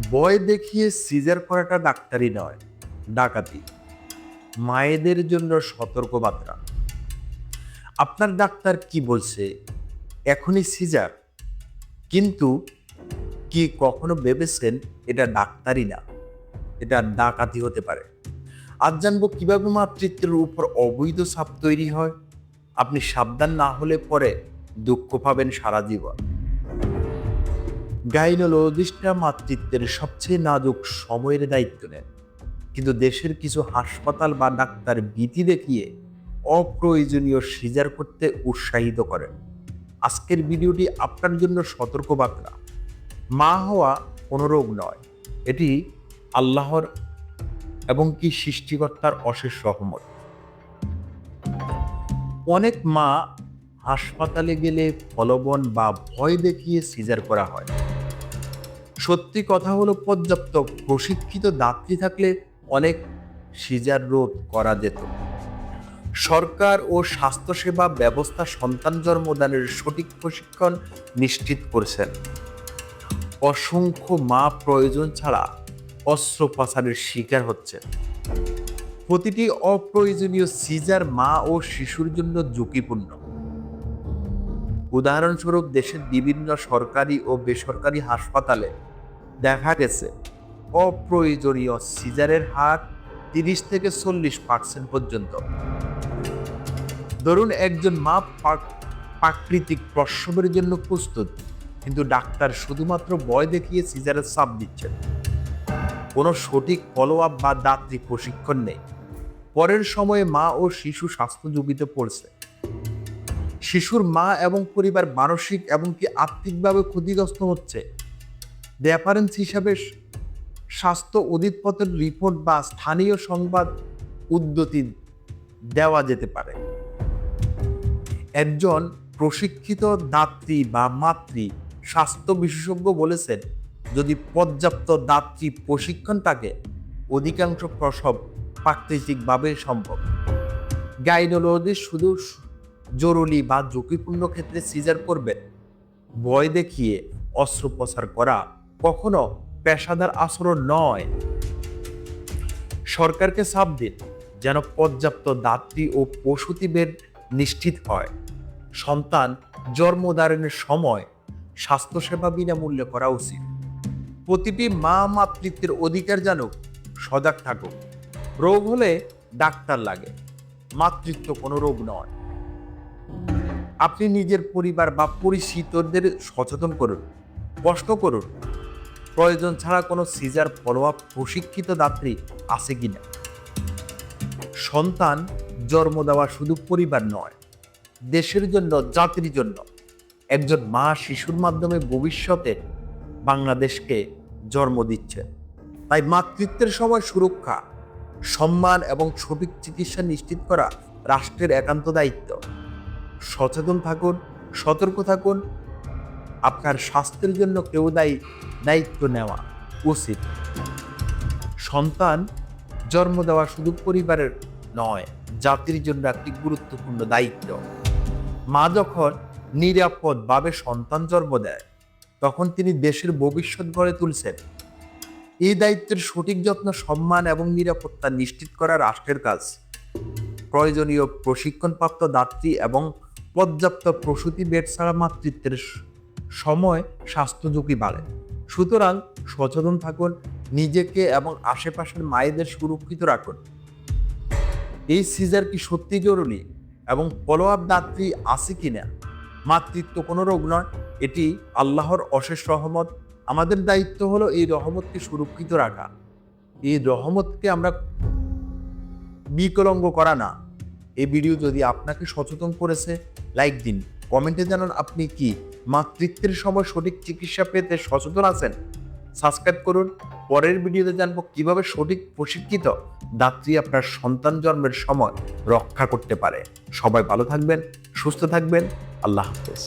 ভয় দেখিয়ে সিজার করাটা ডাক্তারি নয়, ডাকাতি। মায়েদের জন্য সতর্কবার্তা আপনার ডাক্তার কি বলছে? এখনই সিজার। কিন্তু কি কখনো ভেবেছেন এটা ডাক্তারি না? এটা ডাকাতি হতে পারে। আজ জানব কীভাবে মাতৃত্বের উপর অবৈধ চাপ তৈরি হয়। আপনি সাবধান না হলে পরে দুঃখ পাবেন সারা জীবন। গাইনোলজিস্টরা মাতৃত্বের সবচেয়ে নাজুক সময়ের দায়িত্ব নেন। কিন্তু দেশের কিছু হাসপাতাল বা ডাক্তার ভীতি দেখিয়ে অপ্রয়োজনীয় সিজার করতে উৎসাহিত করেন। আজকের ভিডিওটি আপনার জন্য সতর্কবার্তা। মা হওয়া কোনো রোগ নয়। এটি আল্লাহর এবং কি সৃষ্টিকর্তার অশেষ সহমত অনেক মা হাসপাতালে গেলে ফলবন বা ভয় দেখিয়ে সিজার করা হয়। সত্যি কথা হলো, পর্যাপ্ত প্রশিক্ষিত দাত্রী থাকলে অনেক সিজার রোধ করা যেত। সরকার ও স্বাস্থ্যসেবা ব্যবস্থা সন্তান জন্মদানের সঠিক প্রশিক্ষণ নিশ্চিত করেছেন। অসংখ্য মা প্রয়োজন ছাড়া অস্ত্রোপচারের শিকার হচ্ছে। প্রতিটি অপ্রয়োজনীয় সিজার মা ও শিশুর জন্য ঝুঁকিপূর্ণ। উদাহরণস্বরূপ, দেশের বিভিন্ন সরকারি ও বেসরকারি হাসপাতালে দেখা গেছে, অপ্রয়োজনীয় সিজারের হার তিরিশ থেকে চল্লিশ পার্সেন্ট পর্যন্ত। ধরুন একজন মা প্রাকৃতিক প্রসবের জন্য প্রস্তুত, কিন্তু ডাক্তার শুধুমাত্র ভয় দেখিয়ে সিজারের চাপ দিচ্ছেন। কোনো সঠিক ফলো আপ বা দাত্রী প্রশিক্ষণ নেই। পরের সময়ে মা ও শিশু স্বাস্থ্য ঝুঁকিতে পড়ছে। শিশুর মা এবং পরিবার মানসিক এবং কি আর্থিকভাবে ক্ষতিগ্রস্ত হচ্ছে রেফারেন্স হিসাবে স্বাস্থ্য অধিদপ্তরের রিপোর্ট বা স্থানীয় সংবাদ উদ্যতি দেওয়া যেতে পারে। একজন প্রশিক্ষিত দাত্রী বা মাতৃ স্বাস্থ্য বিশেষজ্ঞ বলেছেন, যদি পর্যাপ্ত দাত্রী প্রশিক্ষণ থাকে, অধিকাংশ প্রসব প্রাকৃতিকভাবে সম্ভব। গাইনোলজি শুধু জরুরি বা ঝুঁকিপূর্ণ ক্ষেত্রে সিজার করবেন ভয় দেখিয়ে অস্ত্রোপচার করা কখনো পেশাদার আচরণ নয়। সরকারকে চাপ দিন যেন পর্যাপ্ত দাত্রী ও প্রসূতি বেড নিশ্চিত হয়। সন্তান জন্মধারণের সময় স্বাস্থ্যসেবা বিনামূল্যে করা উচিত। প্রতিটি মা মাতৃত্বের অধিকার জানুক সজাগ থাকুক। রোগ হলে ডাক্তার লাগে, মাতৃত্ব কোনো রোগ নয়। আপনি নিজের পরিবার বা পরিচিতদের সচেতন করুন কষ্ট করুন প্রয়োজন ছাড়া কোনো সিজার ফলো আপ প্রশিক্ষিত দাত্রী আছে কি না সন্তান জন্ম দেওয়া শুধু পরিবার নয়, দেশের জন্য, জাতির জন্য। একজন মা শিশুর মাধ্যমে ভবিষ্যতে বাংলাদেশকে জন্ম দিচ্ছে। তাই মাতৃত্বের সময় সুরক্ষা, সম্মান এবং সঠিক চিকিৎসা নিশ্চিত করা রাষ্ট্রের একান্ত দায়িত্ব। সচেতন থাকুন, সতর্ক থাকুন আপনার স্বাস্থ্যের জন্য কেউ দায়ী, দায়িত্ব নেওয়া উচিত। সন্তান জন্ম দেওয়া শুধু পরিবারের নয়, জাতির জন্য একটি গুরুত্বপূর্ণ দায়িত্ব। মা যখন নিরাপদভাবে সন্তান জন্ম দেয়, তখন তিনি দেশের ভবিষ্যৎ গড়ে তুলছেন। এই দায়িত্বের সঠিক যত্ন, সম্মান এবং নিরাপত্তা নিশ্চিত করা রাষ্ট্রের কাজ। প্রয়োজনীয় প্রশিক্ষণপ্রাপ্ত দাত্রী এবং পর্যাপ্ত প্রসূতি বেড ছাড়া মাতৃত্বের সময় স্বাস্থ্য ঝুঁকি বাড়ে। সুতরাং সচেতন থাকুন, নিজেকে এবং আশেপাশের মায়েদের সুরক্ষিত রাখুন। এই সিজার কি সত্যি জরুরি এবং ফলো আপ দাত্রী আছে কিনা মাতৃত্ব কোনো রোগ নয়, এটি আল্লাহর অশেষ রহমত। আমাদের দায়িত্ব হলো এই রহমতকে সুরক্ষিত রাখা। এই রহমতকে আমরা বিকলঙ্গ করা না। এই ভিডিও যদি আপনাকে সচেতন করেছে লাইক দিন। কমেন্টে জানান, আপনি কি মাতৃত্বের সময় সঠিক চিকিৎসা পেতে সচেতন আছেন? সাবস্ক্রাইব করুন। পরের ভিডিওতে জানব কীভাবে সঠিক প্রশিক্ষিত দাত্রী আপনার সন্তান জন্মের সময় রক্ষা করতে পারে। সবাই ভালো থাকবেন, সুস্থ থাকবেন। আল্লাহ হাফেজ।